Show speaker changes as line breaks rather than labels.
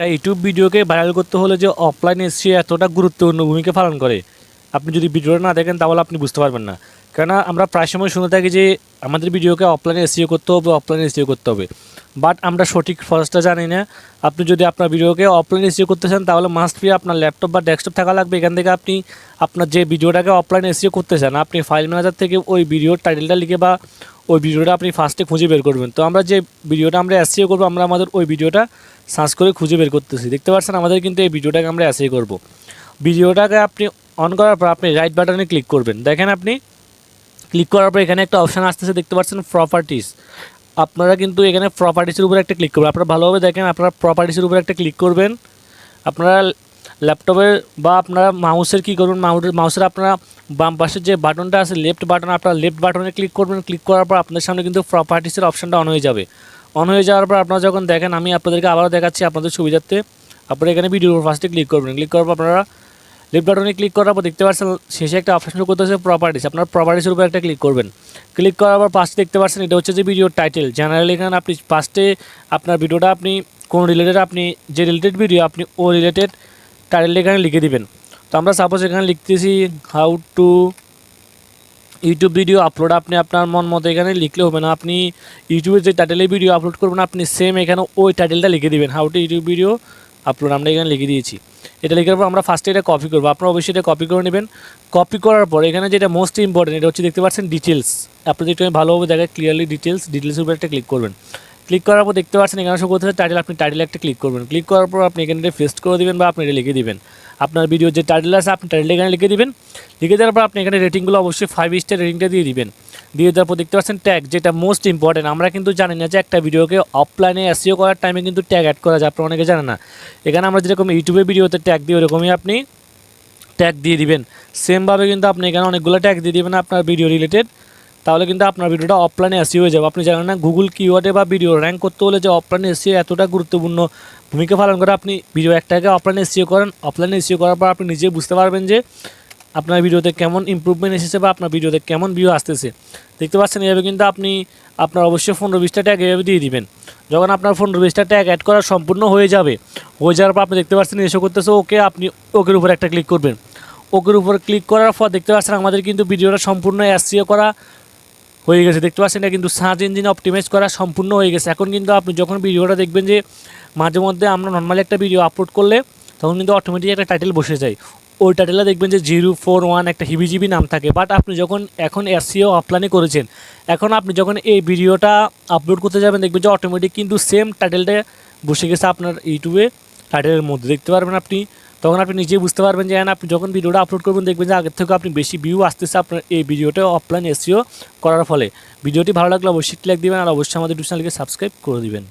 তাই ইউটিউব ভিডিওকে ভাইরাল করতে হলে যে অফলাইন এসিও এতটা গুরুত্বপূর্ণ ভূমিকা পালন করে, আপনি যদি ভিডিওটা না দেখেন তাহলে আপনি বুঝতে পারবেন না। কেননা আমরা প্রায় সময় শুনে থাকি যে আমাদের ভিডিওকে অফলাইনে এসিও করতে হবে অফলাইনে এসিও করতে হবে। বাট আমরা সঠিক ফরসটা জানি না। আপনি যদি আপনার ভিডিওকে অফলাইনে এসিও করতে চান, তাহলে মাস্ট বি আপনার ল্যাপটপ বা ডেস্কটপ থাকা লাগবে। এখান থেকে আপনি আপনার যে ভিডিওটাকে অফলাইনে এসিও করতে চান, আপনি ফাইল ম্যানেজার থেকে ওই ভিডিওর টাইটেলটা লিখে বা ওই ভিডিওটা আপনি ফার্স্টে খুঁজে বের করবেন। তো আমরা যে ভিডিওটা আমরা এসিও করব, আমরা আমাদের ওই ভিডিওটা সার্চ করে খুঁজে বের করতেছি। দেখতে পাচ্ছেন, আমাদের কিন্তু এই ভিডিওটাকে আমরা এসিও করব। ভিডিওটাকে আপনি অন করার পর আপনি রাইট বাটনে ক্লিক করবেন। দেখেন আপনি ক্লিক করার পর এখানে একটা অপশান আসতেছে, দেখতে পাচ্ছেন প্রপার্টিস আপনারা কিন্তু এখানে প্রপার্টিসের উপরে একটা ক্লিক করবেন। আপনারা ভালোভাবে দেখেন, আপনারা প্রপার্টিসের উপরে একটা ক্লিক করবেন। আপনারা ল্যাপটপের বা আপনারা মাউসের কী করবেন মাউসের আপনারা বাম পাশের যে বাটনটা আছে লেফট বাটন আপনারা লেফট বাটনে ক্লিক করবেন ক্লিক করার পর আপনার সামনে কিন্তু প্রপার্টিসের অপশানটা অন হয়ে যাবে। অন হয়ে যাওয়ার পর আপনারা যখন দেখেন, আমি আপনাদেরকে আবারও দেখাচ্ছি আপনাদের সুবিধার্থে, আপনারা এখানে ভিডিওর ফার্স্টে ক্লিক করবেন। ক্লিক করার পর আপনারা লেফট বাটনে ক্লিক করার পর দেখতে পাচ্ছেন, শেষে একটা অপশন করতে হচ্ছে প্রপার্টিস আপনার প্রপার্টিসের উপর একটা ক্লিক করবেন। ক্লিক করার পর পাশে দেখতে পাচ্ছেন, এটা হচ্ছে যে ভিডিওর টাইটেল জেনারেলি এখানে আপনি ফার্স্টে আপনার ভিডিওটা আপনি, কোন রিলেটেড আপনি, যে রিলেটেড ভিডিও আপনি, ও রিলেটেড টাইটেল এখানে লিখে দিবেন। তো আমরা সাপোজ এখানে লিখতেছি how to YouTube video upload আপনি আপনার মন মতো এখানে লিখলে হবে না। আপনি ইউটিউবে যে টাইটেলে ভিডিও আপলোড করবেন, আপনি সেম এখানে ওই টাইটেলটা লিখে দিবেন। How to YouTube video upload আমরা এখানে লিখে দিয়েছি। এটা লেখার পর আমরা ফার্স্টে এটা কপি করব। আপনারা অবশ্যই এটা কপি করে নেবেন। কপি করার পর এখানে যেটা মোস্ট ইম্পর্টেন্ট এটা হচ্ছে দেখতে পাচ্ছেন ডিটেলস আপনি যেটা আমি ভালোভাবে দেখেন ক্লিয়ারলি ডিটেলস ডিটেলসের উপর একটা ক্লিক করবেন। ক্লিক করার পর দেখতে পাচ্ছেন এখানে সব করতে টাইটেল আপনি টাইটেল একটা ক্লিক করবেন। ক্লিক করার পর আপনি এখানে পেস্ট করে দেবেন বা আপনি এটা লিখে দিবেন। আপনার ভিডিও যে টাইটেল আছে, আপনি টাইটেল এখানে লিখে দিবেন। লিখে দেওয়ার পর আপনি এখানে রেটিংগুলো অবশ্যই ফাইভ স্টার রেটিংটা দিয়ে দিবেন। দিয়ে দেওয়ার পর দেখতে পাচ্ছেন ট্যাগ যেটা মোস্ট ইম্পর্টেন্ট আমরা কিন্তু জানি না যে একটা ভিডিওকে অফলাইনে এসিও করার টাইমে কিন্তু ট্যাগ অ্যাড করা যায়, আপনারা অনেকে জানে না। এখানে আমরা যেরকম ইউটিউবে ভিডিওতে ট্যাগ দিই, ওরকমই আপনি ট্যাগ দিয়ে দিবেন। সেমভাবে কিন্তু আপনি এখানে অনেকগুলো ট্যাগ দিয়ে দিবেন আপনার ভিডিও রিলেটেড তাহলে কিন্তু আপনার ভিডিওটা অফলাইনে এসি হয়ে যাবে। আপনি জানেন না গুগল কিওয়ার্ডে বা ভিডিও র্যাঙ্ক করতে হলে যে অফলাইনে এসিও এতটা গুরুত্বপূর্ণ ভূমিকা পালন করে, আপনি ভিডিও একটাকে অফলাইনে এসিও করেন। অফলাইনে এসিও করার পর আপনি নিজে বুঝতে পারবেন যে আপনার ভিডিওতে কেমন ইম্প্রুভমেন্ট এসেছে বা আপনার ভিডিওতে কেমন ভিউ আসতেছে। দেখতে পাচ্ছেন এভাবে কিন্তু আপনি আপনার অবশ্যই পনেরো বিশটা ট্যাগ এভাবে দিয়ে দিবেন। যখন আপনার পনেরো বিশটা ট্যাগ অ্যাড করা সম্পূর্ণ হয়ে যাবে, হয়ে যাওয়ার পর আপনি দেখতে পাচ্ছেন, এসে করতেছে ওকে আপনি ওকের উপর একটা ক্লিক করবেন। ওকের উপর ক্লিক করার পর দেখতে পাচ্ছেন, আমাদের কিন্তু ভিডিওটা সম্পূর্ণ এসিও করা হয়ে গেছে। দেখতে পাচ্ছেন এটা কিন্তু সার্চ ইঞ্জিন অপটিমাইজ করা সম্পূর্ণ হয়ে গেছে। এখন কিন্তু আপনি যখন ভিডিওটা দেখবেন যে মাঝে মধ্যে আমরা নর্মালি একটা ভিডিও আপলোড করলে তখন কিন্তু অটোমেটিক একটা টাইটেল বসে যায়। ওই টাইটেলে দেখবেন যে জিরো ফোর ওয়ান একটা হিবিজিবি নাম থাকে। বাট আপনি যখন এখন এসিও অফলাইনে করেছেন, এখন আপনি যখন এই ভিডিওটা আপলোড করতে যাবেন, দেখবেন যে অটোমেটিক কিন্তু সেম টাইটেলটা বসে গেছে আপনার ইউটিউবে টাইটেলের মধ্যে। দেখতে পারবেন আপনি তখন আপনি নিজেই বুঝতে পারবেন যে হ্যাঁ আপনি যখন ভিডিওটা আপলোড করবেন, দেখবেন যে আগের থেকে আপনি বেশি ভিউ আসতেছে আপনার এই ভিডিওটা অফলাইন এসিও করার ফলে। ভিডিওটি ভালো লাগলে অবশ্যই ক্লিক দেবেন আর অবশ্যই আমাদের ইউটিউব চ্যানেলকে সাবস্ক্রাইব করে দিবেন।